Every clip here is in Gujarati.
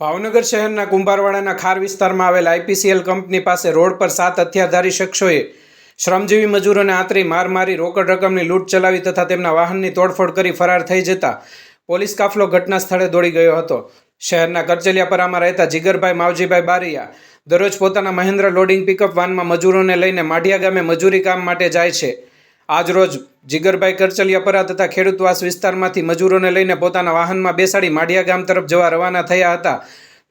ભાવનગર શહેરના કુંભારવાડાના ખાર વિસ્તારમાં આવેલ આઈપીસીએલ કંપની પાસે રોડ પર સાત હથિયારધારી શખ્સોએ શ્રમજીવી મજૂરોને આંતરી માર મારી રોકડ રકમની લૂંટ ચલાવી તથા તેમના વાહનની તોડફોડ કરી ફરાર થઈ જતા પોલીસ કાફલો ઘટના સ્થળે દોડી ગયો હતો. શહેરના કરચલિયાપરામાં રહેતા જીગરભાઈ માવજીભાઈ બારિયા દરરોજ પોતાના મહેન્દ્ર લોડિંગ પિકઅપ વાનમાં મજૂરોને લઈને માઢિયા ગામે મજૂરી કામ માટે જાય છે. આજરોજ જીગરભાઈ કરચલિયાપરા તથા ખેડૂતવાસ વિસ્તારમાંથી મજૂરોને લઈને પોતાના વાહનમાં બેસાડી માઢિયા ગામ તરફ જવા રવાના થયા હતા.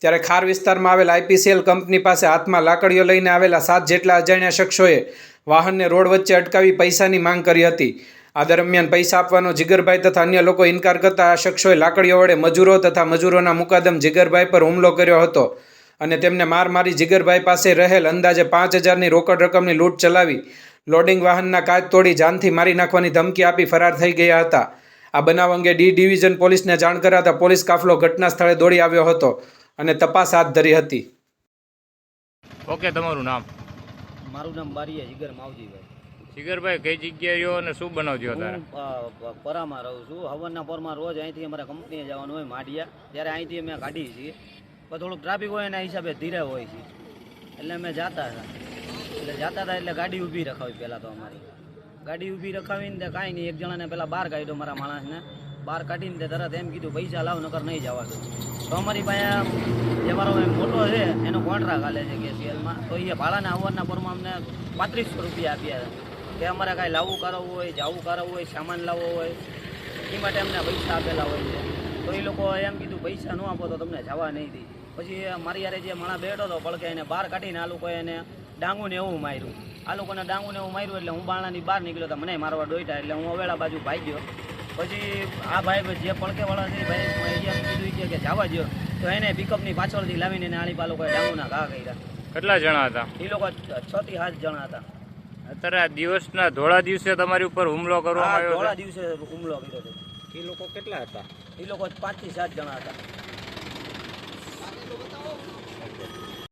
ત્યારે ખાર વિસ્તારમાં આવેલ આઈપીસીએલ કંપની પાસે હાથમાં લાકડીઓ લઈને આવેલા સાત જેટલા અજાણ્યા શખ્સોએ વાહનને રોડ વચ્ચે અટકાવી પૈસાની માંગ કરી હતી. આ દરમિયાન પૈસા આપવાનો જીગરભાઈ તથા અન્ય લોકો ઇનકાર કરતા આ શખ્સોએ લાકડીઓ વડે મજૂરો તથા મજૂરોના મુકાદમ જીગરભાઈ પર હુમલો કર્યો હતો અને તેમને માર મારી જીગરભાઈ પાસે રહેલ અંદાજે પાંચ હજારની રોકડ રકમની લૂંટ ચલાવી લોડિંગ વાહનના કાચ તોડી જાનથી મારી નાખવાની ધમકી આપી ફરાર થઈ ગયા હતા. આ બનાવ અંગે ડી ડિવિઝન પોલીસને જાણ કરાતા પોલીસ કાફલો ઘટના સ્થળે દોડી આવ્યો હતો અને તપાસ હાથ ધરી હતી. ઓકે તમારું નામ? મારું નામ બારીયા જીગર માવજીભાઈ. જીગરભાઈ કઈ જગ્યાએ રહ્યો અને શું બનાવજો હું તારે પરામાં રહું છું. હવનના પરમાં રોજ અહીંથી અમારે કંપનીએ જવાનું હોય માડિયા ત્યારે અહીંથી અમે કાઢીએ છીએ. પણ થોડુંક ટ્રાફિક હોય એના હિસાબે ધીરે હોય છે. એટલે અમે જાતા હતા. એટલે જતા હતા એટલે ગાડી ઊભી રખાવી પહેલાં તો અમારી. ગાડી ઊભી રખાવીને તે કાંઈ નહીં, એક જણાને પહેલાં બહાર કાઢ્યો મારા માણસને. બહાર કાઢીને તે તરત એમ કીધું, પૈસા લાવ, નકર નહીં જવા દો તો અમારી પાસે જે મારો મોટો છે, એનો કોન્ટ્રાક્ટ હાલે છે કે સીએલમાં તો એ ભાડાના આવવાના પરમાં અમને પાંત્રીસો રૂપિયા આપ્યા હતા. કે અમારે કાંઈ લાવવું કરાવવું હોય, જાવું કરાવવું હોય, સામાન લાવવો હોય, એ માટે અમને પૈસા આપેલા હોય છે. તો એ લોકો એમ કીધું, પૈસા ન આપો તો તમને જવા નહીં દે. પછી મારી યારે જે માણસ બેઠો હતો, પડકે એને બહાર કાઢીને આ લોકોએ એને ડાંગુને એવું માર્યું. આ લોકોને ડાંગુને એવું માર્યું એટલે હું બાણાની બહાર નીકળ્યો તો મને મારવા ડોઈટા એટલે હું અવેળા બાજુ ભાગ્યો પછી આ ભાઈ જે પડકેવાળા છે ભાઈ કીધું કે જવા દો તો એને પિકઅપની પાછળથી લાવીને એને આણી પા લોકોએ ડાંગુના ઘા કર્યા. કેટલા જણા હતા? એ લોકો છ થી સાત જણા હતા. અત્યારે આ દિવસના ધોળા દિવસે તમારી ઉપર હુમલો કરવામાં આ આવ્યો ધોળા દિવસે હુમલો કર્યો હતો. એ લોકો કેટલા હતા? એ લોકો પાંચથી સાત જણા હતા.